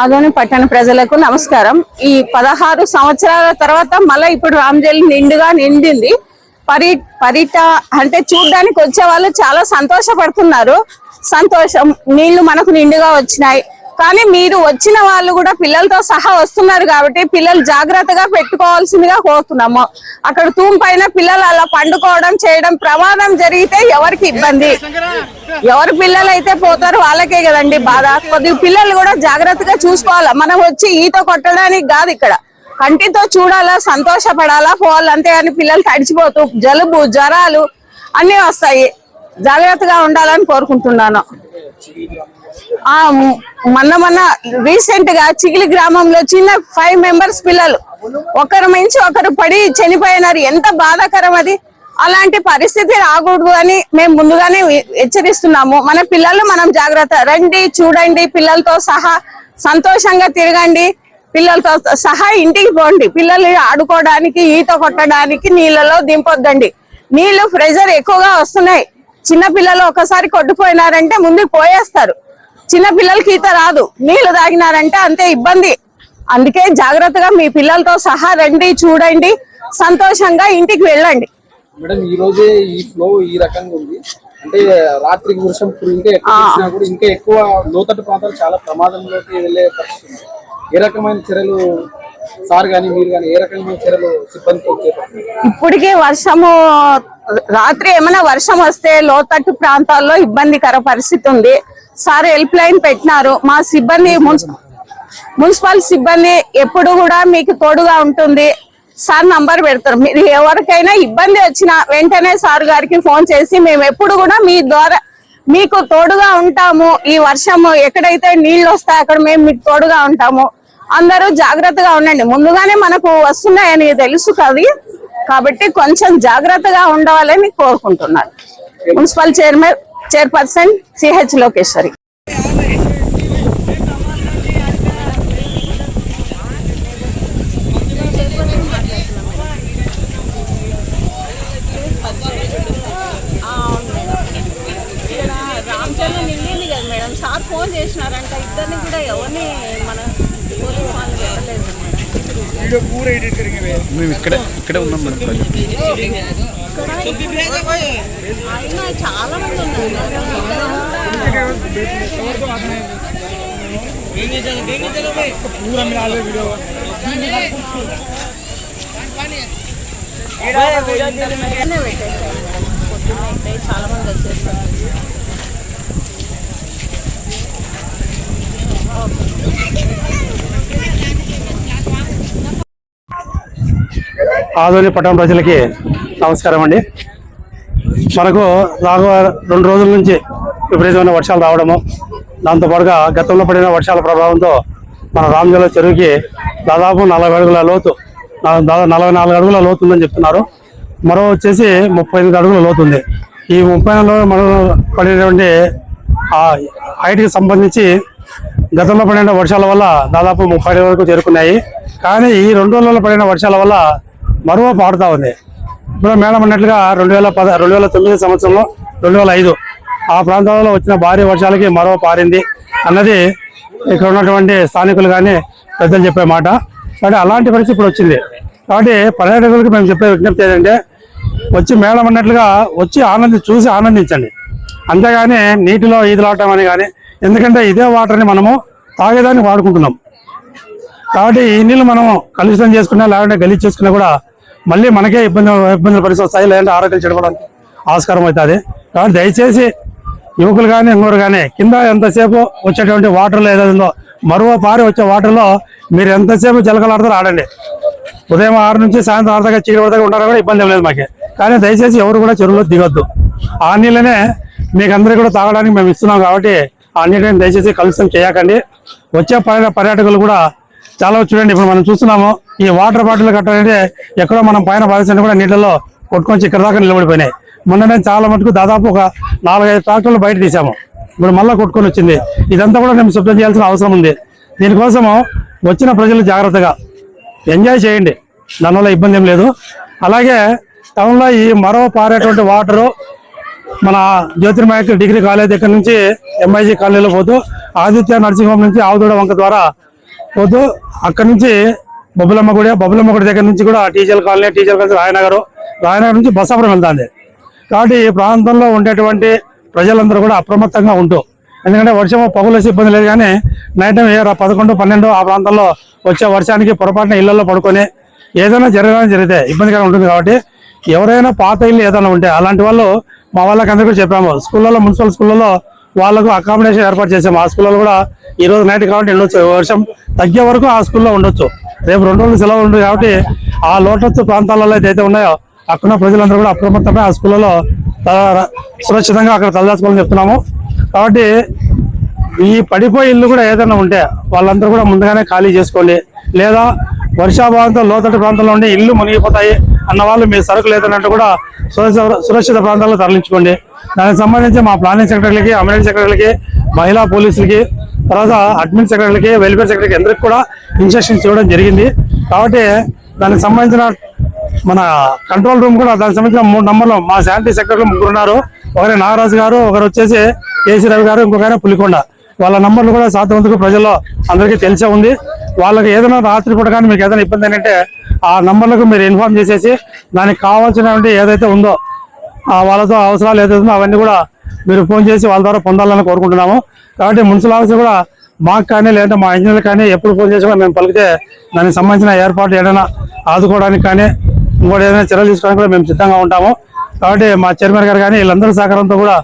ఆదోని పట్టణ ప్రజలకు నమస్కారం. ఈ పదహారు సంవత్సరాల తర్వాత మళ్ళీ ఇప్పుడు రామజల్ నిండుగా నిండింది. పరి పరిట అంటే చూడ్డానికి వచ్చే వాళ్ళు చాలా సంతోషపడుతున్నారు. సంతోషం నీళ్ళు మనకు నిండుగా వచ్చినాయి. కానీ మీరు వచ్చిన వాళ్ళు కూడా పిల్లలతో సహా వస్తున్నారు కాబట్టి పిల్లలు జాగ్రత్తగా పెట్టుకోవాల్సిందిగా కోరుతున్నాము. అక్కడ తూంపైన పైన పిల్లలు అలా పండుకోవడం చేయడం ప్రమాదం జరిగితే ఎవరికి ఇబ్బంది? ఎవరు పిల్లలు అయితే పోతారు వాళ్ళకే కదండి బాధ. కొద్దిగా పిల్లలు కూడా జాగ్రత్తగా చూసుకోవాలా? మనం వచ్చి ఈత కొట్టడానికి కాదు ఇక్కడ. కంటితో చూడాలా సంతోషపడాలా పోవాలి అంతేగాని పిల్లలు తడిచిపోతూ జలుబు జ్వరాలు అన్ని వస్తాయి. జాగ్రత్తగా ఉండాలని కోరుకుంటున్నాను. మొన్న మొన్న రీసెంట్గా చిగిలి గ్రామంలో చిన్న ఫైవ్ మెంబర్స్ పిల్లలు ఒకరు మించి ఒకరు పడి చనిపోయినారు. ఎంత బాధాకరం అది? అలాంటి పరిస్థితి రాకూడదు అని మేము ముందుగానే హెచ్చరిస్తున్నాము. మన పిల్లలు మనం జాగ్రత్త రండి చూడండి పిల్లలతో సహా సంతోషంగా తిరగండి. పిల్లలతో సహా ఇంటికి పోండి. పిల్లలు ఆడుకోవడానికి ఈత కొట్టడానికి నీళ్ళలో దింపొద్దండి. నీళ్ళు ప్రెజర్ ఎక్కువగా వస్తున్నాయి. చిన్న పిల్లలు ఒకసారి కొట్టుపోయినారంటే ముందుకు పోయేస్తారు. చిన్న పిల్లలకి ఈత రాదు. నీళ్ళు తాగినారంటే అంతే ఇబ్బంది. అందుకే జాగ్రత్తగా మీ పిల్లలతో సహా రండి చూడండి. సంతోషంగా ఇంటికి వెళ్ళండి. మేడం ఈ రోజే ఈ ఫ్లో ఈ రకంగా ఉంది. అంటే రాత్రికి వర్షం ఇంకా కూడా ఇంకా ఎక్కువ లోతట్టు ప్రాంతాలు చాలా ప్రమాదంలోకి వెళ్ళే పరిస్థితి. ఏ రకమైన చర్యలు సార్ గాని మీరు గాని ఏ రకమైన చర్యలు చేపడుతున్నారు ఇప్పటికే వర్షము రాత్రి ఏమైనా వర్షం వస్తే లోతట్టు ప్రాంతాల్లో ఇబ్బందికర పరిస్థితి ఉంది. సార్ హెల్ప్ లైన్ పెట్టినారు. మా సిబ్బంది మున్సిపల్ సిబ్బంది ఎప్పుడు కూడా మీకు తోడుగా ఉంటుంది. సార్ నంబర్ పెడతారు. మీరు ఎవరికైనా ఇబ్బంది వచ్చినా వెంటనే సార్ గారికి ఫోన్ చేసి మేము ఎప్పుడు కూడా మీ ద్వారా మీకు తోడుగా ఉంటాము. ఈ వర్షము ఎక్కడైతే నీళ్ళు వస్తాయి అక్కడ మేము మీకు తోడుగా ఉంటాము. అందరూ జాగ్రత్తగా ఉండండి. ముందుగానే మనకు వస్తున్నాయని తెలుసు కవి. కాబట్టి కొంచెం జాగ్రత్తగా ఉండాలని కోరుకుంటున్నాను. Municipal chairman chairperson CH Lokeshwari. Ramachandra నిండింది కదా మేడం సార్ ఫోన్ చేసినారంట ఇద్దరిని కూడా ఎవరిని మన పోలీస్ వాళ్ళు పెట్టలేదు మేము ఇక్కడ ఇక్కడే ఉన్నాం మేడం. అయినా చాలా మంది ఉన్నారు వెంటనే పెట్టేసారు పొద్దున్న అయితే చాలా మంది వచ్చేస్తారు ఆదోని పట్టణ ప్రజలకి నమస్కారం అండి. మనకు రాఘవ రెండు రోజుల నుంచి విపరీతమైన వర్షాలు రావడము దాంతో పాటుగా గతంలో పడిన వర్షాల ప్రభావంతో మన రామజల చెరువుకి దాదాపు నలభై అడుగుల లోతు దాదాపు నలభై నాలుగు అడుగుల లోతు ఉందని చెప్తున్నారు. మరో వచ్చేసి ముప్పై ఎనిమిది అడుగుల లోతు ఉంది. ఈ ముప్పై మనం పడినటువంటి ఆ హైట్కి సంబంధించి గతంలో పడిన వర్షాల వల్ల దాదాపు ముప్పై వరకు చేరుకున్నాయి. కానీ ఈ రెండు రోజుల్లో పడిన వర్షాల వల్ల మరువ పాడుతూ ఉంది. మేడం అన్నట్లుగా రెండు వేల పద రెండు వేల తొమ్మిది సంవత్సరంలో రెండు వేల ఐదు ఆ ప్రాంతాలలో వచ్చిన భారీ వర్షాలకి మరో పారింది అన్నది ఇక్కడ ఉన్నటువంటి స్థానికులు కానీ పెద్దలు చెప్పే మాట. కాబట్టి అలాంటి పరిస్థితి ఇప్పుడు వచ్చింది. కాబట్టి పర్యాటకులకు మేము చెప్పే విజ్ఞప్తి ఏంటంటే వచ్చి మేడం అన్నట్లుగా వచ్చి ఆనంది చూసి ఆనందించండి. అంతేగాని నీటిలో ఈదులాడటం అని కానీ ఎందుకంటే ఇదే వాటర్ని మనము తాగేదానికి వాడుకుంటున్నాం. కాబట్టి ఈ నీళ్ళు మనం కలుషితం చేసుకున్నా లేకుంటే గలీజ్ చేసుకున్నా కూడా మళ్ళీ మనకే ఇబ్బంది ఇబ్బందులు పరిస్థితి వస్తాయి లేదంటే ఆరోగ్యాలు చెడపడానికి ఆస్కారం అవుతుంది. కాబట్టి దయచేసి యువకులు కానీ ఇంకోరు కానీ కింద ఎంతసేపు వచ్చేటువంటి వాటర్లో ఏదైందో మరో పారి వచ్చే వాటర్లో మీరు ఎంతసేపు జలకలాడతారు ఆడండి. ఉదయం ఆరు నుంచి సాయంత్రం ఆరు దాకా చీకటి దాకా ఉంటారో కూడా ఇబ్బంది ఏం లేదు మాకే. కానీ దయచేసి ఎవరు కూడా చెరువులో దిగొద్దు. ఆ నీళ్ళనే మీకు అందరికీ కూడా తాగడానికి మేము ఇస్తున్నాం కాబట్టి ఆ నీటిని దయచేసి కలుషితం చేయకండి. వచ్చే పర్య- పర్యాటకులు కూడా చాలా చూడండి ఇప్పుడు మనం చూస్తున్నాము. ఈ వాటర్ బాటిల్ కట్టాలంటే ఎక్కడో మనం పైన బాధించండి కూడా నీళ్ళలో కొట్టుకొని ఇక్కడ దాకా నిలబడిపోయినాయి. మొన్ననే చాలా మటుకు దాదాపు ఒక నాలుగైదు ట్రాక్టర్లు బయట తీసాము ఇప్పుడు మళ్ళీ కొట్టుకొని వచ్చింది. ఇదంతా కూడా మేము శుభ్రం చేయాల్సిన అవసరం ఉంది. దీనికోసము వచ్చిన ప్రజలు జాగ్రత్తగా ఎంజాయ్ చేయండి. దానివల్ల ఇబ్బంది ఏం లేదు. అలాగే టౌన్లో ఈ మరో పారేటువంటి వాటరు మన జ్యోతిర్మయ డిగ్రీ కాలేజ్ దగ్గర నుంచి ఎంఐజీ కాలనీలో పోతూ ఆదిత్య నర్సింగ్ హోమ్ నుంచి ఆవుదూడ వంక ద్వారా పోతూ అక్కడి నుంచి బొబ్బులమ్మ గుడి బొబ్బులమ్మ గుడి దగ్గర నుంచి కూడా teacher colony teacher colony Rayanagar Rayanagar నుంచి బస్సాపురం వెళ్తుంది. కాబట్టి ఈ ప్రాంతంలో ఉండేటువంటి ప్రజలందరూ కూడా అప్రమత్తంగా ఉంటూ ఎందుకంటే వర్షం పగులేసి ఇబ్బంది లేదు కానీ నైట్ టైం ఏ పదకొండు పన్నెండు ఆ ప్రాంతంలో వచ్చే వర్షానికి పొరపాటున ఇళ్ళలో పడుకొని ఏదైనా జరగాలని జరిగితే ఇబ్బందికరంగా ఉంటుంది కాబట్టి ఎవరైనా పాత ఇల్లు ఏదైనా ఉంటే అలాంటి వాళ్ళు మా వాళ్ళకి అందరికీ చెప్పాము. స్కూళ్ళలో మున్సిపల్ స్కూళ్ళలో వాళ్ళకు అకామిడేషన్ ఏర్పాటు చేసాము. ఆ స్కూల్లో కూడా ఈ రోజు నైట్ కాబట్టి ఉండొచ్చు. వర్షం తగ్గే వరకు ఆ స్కూల్లో ఉండొచ్చు. రేపు రెండు రోజులు సెలవు ఉంటుంది కాబట్టి ఆ లోటత్తు ప్రాంతాలలో ఏదైతే ఉన్నాయో అక్కడ ప్రజలందరూ కూడా అప్రమత్తమై ఆ స్కూళ్ళలో సురక్షితంగా అక్కడ తలదాచుకోవాలని చెప్తున్నాము. కాబట్టి ఈ పడిపోయే ఇల్లు కూడా ఏదైనా ఉంటే వాళ్ళందరూ కూడా ముందుగానే ఖాళీ చేసుకోండి. లేదా వర్షాభావంతో లోతట్టు ప్రాంతంలో ఉండి ఇల్లు మునిగిపోతాయి. అన్న వాళ్ళు మీ సరుకులు ఏదన్నట్టు కూడా సురక్షిత సురక్షిత ప్రాంతాల్లో తరలించుకోండి. దానికి సంబంధించి మా ప్లానింగ్ సెక్రటరీలకి అమ్యూనిటీ సెక్రటరీలకి మహిళా పోలీసులకి తర్వాత అడ్మిన్ సెక్రటరీలకి వెల్ఫేర్ సెక్రటరీకి అందరికి కూడా ఇన్స్ట్రక్షన్స్ ఇవ్వడం జరిగింది. కాబట్టి దానికి సంబంధించిన మన కంట్రోల్ రూమ్ కూడా దానికి సంబంధించిన మూడు నంబర్లు మా శానిటరీ సెక్రటరీలు ముగ్గురు ఉన్నారు. ఒకరి నాగరాజు గారు ఒకరు వచ్చేసి కేసీ రవి గారు ఇంకొక పులికొండ. వాళ్ళ నంబర్లు కూడా శాతవంతుకు ప్రజల్లో అందరికీ తెలిసే ఉంది. వాళ్ళకి ఏదైనా రాత్రిపూట కానీ మీకు ఏదైనా ఇబ్బంది ఏంటంటే ఆ నంబర్లకు మీరు ఇన్ఫార్మ్ చేసేసి దానికి కావాల్సినటువంటి ఏదైతే ఉందో వాళ్ళతో అవసరాలు ఏదైతే అవన్నీ కూడా మీరు ఫోన్ చేసి వాళ్ళ ద్వారా పొందాలని కోరుకుంటున్నాము. కాబట్టి మున్సిపల్ ఆఫీసర్ కూడా మాకు కానీ లేదంటే మా ఇంజనీర్లు కానీ ఎప్పుడు ఫోన్ చేసి మేము పలికితే దానికి సంబంధించిన ఏర్పాట్లు ఏదైనా ఆదుకోవడానికి కానీ ఇంకోటి ఏదైనా చర్యలు తీసుకోవడానికి కూడా మేము సిద్ధంగా ఉంటాము. కాబట్టి మా చైర్మన్ గారు కానీ వీళ్ళందరి సహకారంతో కూడా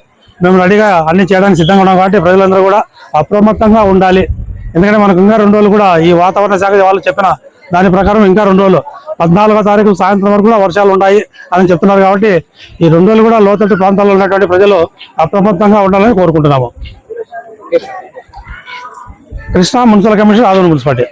మేము రెడీగా అన్ని చేయడానికి సిద్ధంగా ఉన్నాం. కాబట్టి ప్రజలందరూ కూడా అప్రమత్తంగా ఉండాలి. ఎందుకంటే మనకు ఇంకా రెండు రోజులు కూడా ఈ వాతావరణ శాఖ వాళ్ళు చెప్పిన దాని ప్రకారం ఇంకా రెండు రోజులు. పద్నాలుగో తారీఖు సాయంత్రం వరకు కూడా వర్షాలు ఉంటాయి అని చెప్తున్నారు కాబట్టి ఈ రెండు రోజులు కూడా లోతట్టు ప్రాంతాల్లో ఉన్నటువంటి ప్రజలు అప్రమత్తంగా ఉండాలని కోరుకుంటున్నాము. Krishna municipal commission Adoni municipality.